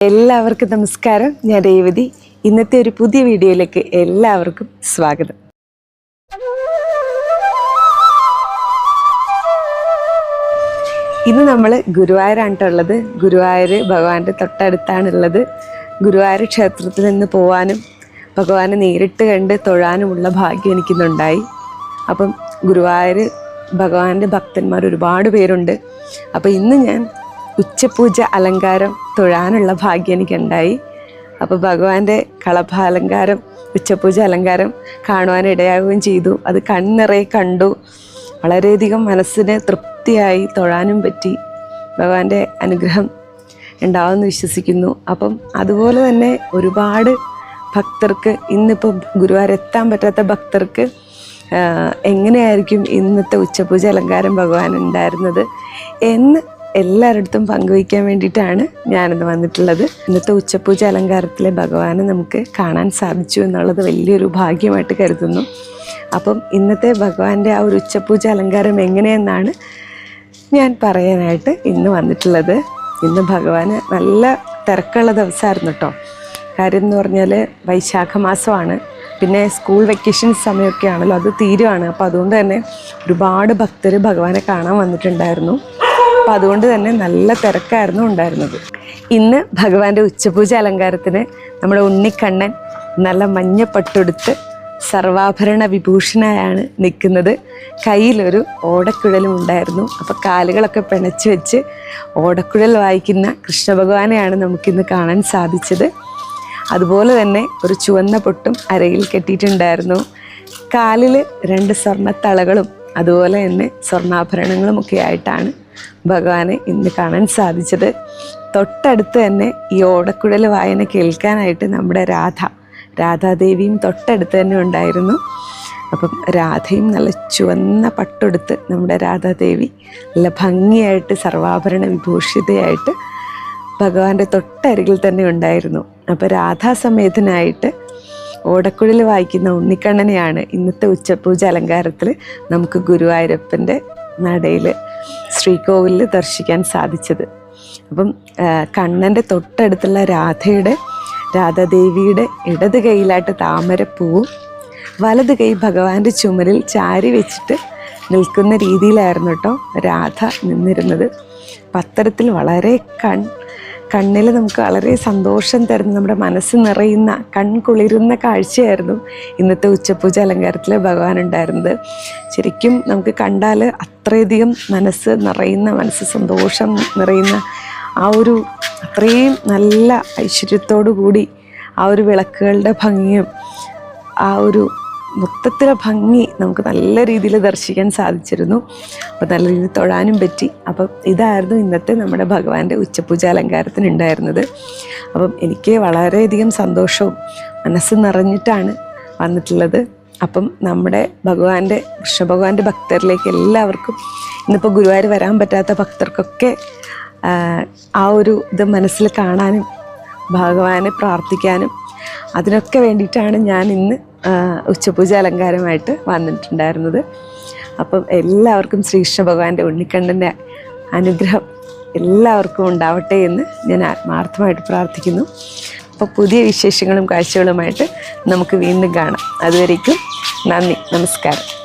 എല്ലാവർക്കും നമസ്കാരം. ഞാൻ രേവതി. ഇന്നത്തെ ഒരു പുതിയ വീഡിയോയിലേക്ക് എല്ലാവർക്കും സ്വാഗതം. ഇന്ന് നമ്മൾ ഗുരുവായൂരാണ്ടുള്ളത് ഗുരുവായൂർ ഭഗവാന്റെ തൊട്ടടുത്താണുള്ളത്. ഗുരുവായൂർ ക്ഷേത്രത്തിൽ നിന്ന് പോവാനും ഭഗവാനെ നേരിട്ട് കണ്ട് തൊഴാനുമുള്ള ഭാഗ്യം എനിക്കിന്നുണ്ടായി. അപ്പം ഗുരുവായൂർ ഭഗവാന്റെ ഭക്തന്മാർ ഒരുപാട് പേരുണ്ട്. അപ്പം ഇന്ന് ഞാൻ ഉച്ചപൂജ അലങ്കാരം തൊഴാനുള്ള ഭാഗ്യം എനിക്കുണ്ടായി. അപ്പോൾ ഭഗവാന്റെ കളഭാലങ്കാരം ഉച്ചപൂജ അലങ്കാരം കാണുവാനിടയാകുകയും ചെയ്തു. അത് കണ്ണിറയെ കണ്ടു. വളരെയധികം മനസ്സിന് തൃപ്തിയായി തൊഴാനും പറ്റി. ഭഗവാന്റെ അനുഗ്രഹം ഉണ്ടാവുമെന്ന് വിശ്വസിക്കുന്നു. അപ്പം അതുപോലെ തന്നെ ഒരുപാട് ഭക്തർക്ക് ഇന്നിപ്പോൾ ഗുരുവായൂർ എത്താൻ പറ്റാത്ത ഭക്തർക്ക് എങ്ങനെയായിരിക്കും ഇന്നത്തെ ഉച്ചപൂജ അലങ്കാരം ഭഗവാൻ ഉണ്ടായിരുന്നത് എന്ന് എല്ലാവരുടെ പങ്കുവയ്ക്കാൻ വേണ്ടിയിട്ടാണ് ഞാനിന്ന് വന്നിട്ടുള്ളത്. ഇന്നത്തെ ഉച്ചപൂജ അലങ്കാരത്തിലെ ഭഗവാനെ നമുക്ക് കാണാൻ സാധിച്ചു എന്നുള്ളത് വലിയൊരു ഭാഗ്യമായിട്ട് കരുതുന്നു. അപ്പം ഇന്നത്തെ ഭഗവാന്റെ ആ ഒരു ഉച്ചപൂജ അലങ്കാരം എങ്ങനെയെന്നാണ് ഞാൻ പറയാനായിട്ട് ഇന്ന് വന്നിട്ടുള്ളത്. ഇന്ന് ഭഗവാന് നല്ല തിരക്കുള്ള ദിവസമായിരുന്നു കേട്ടോ. കാര്യം എന്ന് പറഞ്ഞാൽ വൈശാഖ മാസമാണ് പിന്നെ സ്കൂൾ വെക്കേഷൻ സമയമൊക്കെ ആണല്ലോ അത് തീരുവാണ്. അപ്പോൾ അതുകൊണ്ട് തന്നെ ഒരുപാട് ഭക്തർ ഭഗവാനെ കാണാൻ വന്നിട്ടുണ്ടായിരുന്നു. അപ്പോൾ അതുകൊണ്ട് തന്നെ നല്ല തിരക്കായിരുന്നു ഉണ്ടായിരുന്നത്. ഇന്ന് ഭഗവാന്റെ ഉച്ചപൂജ അലങ്കാരത്തിന് നമ്മുടെ ഉണ്ണിക്കണ്ണൻ നല്ല മഞ്ഞ പട്ടുടുത്ത് സർവാഭരണ വിഭൂഷണയാണ് നിൽക്കുന്നത്. കയ്യിലൊരു ഓടക്കുഴലും ഉണ്ടായിരുന്നു. അപ്പോൾ കാലുകളൊക്കെ പിണച്ച് വെച്ച് ഓടക്കുഴൽ വായിക്കുന്ന കൃഷ്ണഭഗവാനെയാണ് നമുക്കിന്ന് കാണാൻ സാധിച്ചത്. അതുപോലെ തന്നെ ഒരു ചുവന്ന പൊട്ടും അരയിൽ കെട്ടിയിട്ടുണ്ടായിരുന്നു. കാലിൽ രണ്ട് സ്വർണത്തളകളും അതുപോലെ തന്നെ സ്വർണാഭരണങ്ങളും ഒക്കെ ആയിട്ടാണ് ഭഗവാനെ ഇന്ന് കാണാൻ സാധിച്ചത്. തൊട്ടടുത്ത് തന്നെ ഈ ഓടക്കുഴൽ വായന കേൾക്കാനായിട്ട് നമ്മുടെ രാധ. രാധാദേവിയും തൊട്ടടുത്ത് തന്നെ ഉണ്ടായിരുന്നു. അപ്പം രാധയും നല്ല ചുവന്ന പട്ടെടുത്ത് നമ്മുടെ രാധാദേവി നല്ല ഭംഗിയായിട്ട് സർവാഭരണ വിഭൂഷിതയായിട്ട് ഭഗവാന്റെ തൊട്ടരികിൽ തന്നെ ഉണ്ടായിരുന്നു. അപ്പോൾ രാധാസമേതനായിട്ട് ഓടക്കുഴൽ വായിക്കുന്ന ഉണ്ണിക്കണ്ണനെയാണ് ഇന്നത്തെ ഉച്ചപൂജ അലങ്കാരത്തിൽ നമുക്ക് ഗുരുവായൂരപ്പന്റെ നടയിൽ ശ്രീകോവിലിൽ ദർശിക്കാൻ സാധിച്ചത്. അപ്പം കണ്ണന്റെ തൊട്ടടുത്തുള്ള രാധയുടെ രാധാദേവിയുടെ ഇടത് കൈയിലായിട്ട് താമരപ്പൂവും വലത് കൈ ഭഗവാന്റെ ചുമലിൽ ചാരി വെച്ചിട്ട് നിൽക്കുന്ന രീതിയിലായിരുന്നു കേട്ടോ രാധ നിന്നിരുന്നത്. പത്തരത്തിൽ വളരെ കൺ കണ്ണിൽ നമുക്ക് വളരെ സന്തോഷം തരുന്ന നമ്മുടെ മനസ്സ് നിറയുന്ന കൺകുളിരുന്ന കാഴ്ചയായിരുന്നു ഇന്നത്തെ ഉച്ചപൂജ അലങ്കാരത്തിൽ ഭഗവാൻ ഉണ്ടായിരുന്നത്. ശരിക്കും നമുക്ക് കണ്ടാൽ അത്രയധികം മനസ്സ് നിറയുന്ന മനസ്സ് സന്തോഷം നിറയുന്ന ആ ഒരു അത്രയും നല്ല ഐശ്വര്യത്തോടു കൂടി ആ ഒരു വിളക്കുകളുടെ ഭംഗിയും ആ ഒരു മൊത്തത്തിലെ ഭംഗി നമുക്ക് നല്ല രീതിയിൽ ദർശിക്കാൻ സാധിച്ചിരുന്നു. അപ്പോൾ നല്ല രീതിയിൽ തൊഴാനും പറ്റി. അപ്പം ഇതായിരുന്നു ഇന്നത്തെ നമ്മുടെ ഭഗവാന്റെ ഉച്ചപൂജ അലങ്കാരത്തിന് ഉണ്ടായിരുന്നത് അപ്പം എനിക്ക് വളരെയധികം സന്തോഷവും മനസ്സ് നിറഞ്ഞിട്ടാണ് വന്നിട്ടുള്ളത്. അപ്പം നമ്മുടെ ഭഗവാന്റെ കൃഷ്ണ കൃഷ്ണഭഗവാന്റെ ഭക്തരിലേക്ക് എല്ലാവർക്കും ഇന്നിപ്പോൾ ഗുരുവായൂർ വരാൻ പറ്റാത്ത ഭക്തർക്കൊക്കെ ആ, ഒരു ഇത് മനസ്സിൽ കാണാനും ഭഗവാനെ പ്രാർത്ഥിക്കാനും അതിനൊക്കെ വേണ്ടിയിട്ടാണ് ഞാൻ ഇന്ന് ഉച്ചപൂജ അലങ്കാരമായിട്ട് വന്നിട്ടുണ്ടായിരുന്നത്. അപ്പം എല്ലാവർക്കും ശ്രീകൃഷ്ണ ഭഗവാന്റെ ഉണ്ണിക്കണ്ണന്റെ അനുഗ്രഹം എല്ലാവർക്കും ഉണ്ടാവട്ടെ എന്ന് ഞാൻ ആത്മാർത്ഥമായിട്ട് പ്രാർത്ഥിക്കുന്നു. അപ്പോൾ പുതിയ വിശേഷങ്ങളും കാഴ്ചകളുമായിട്ട് നമുക്ക് വീണ്ടും കാണാം. അതുവരേക്കും നന്ദി നമസ്കാരം.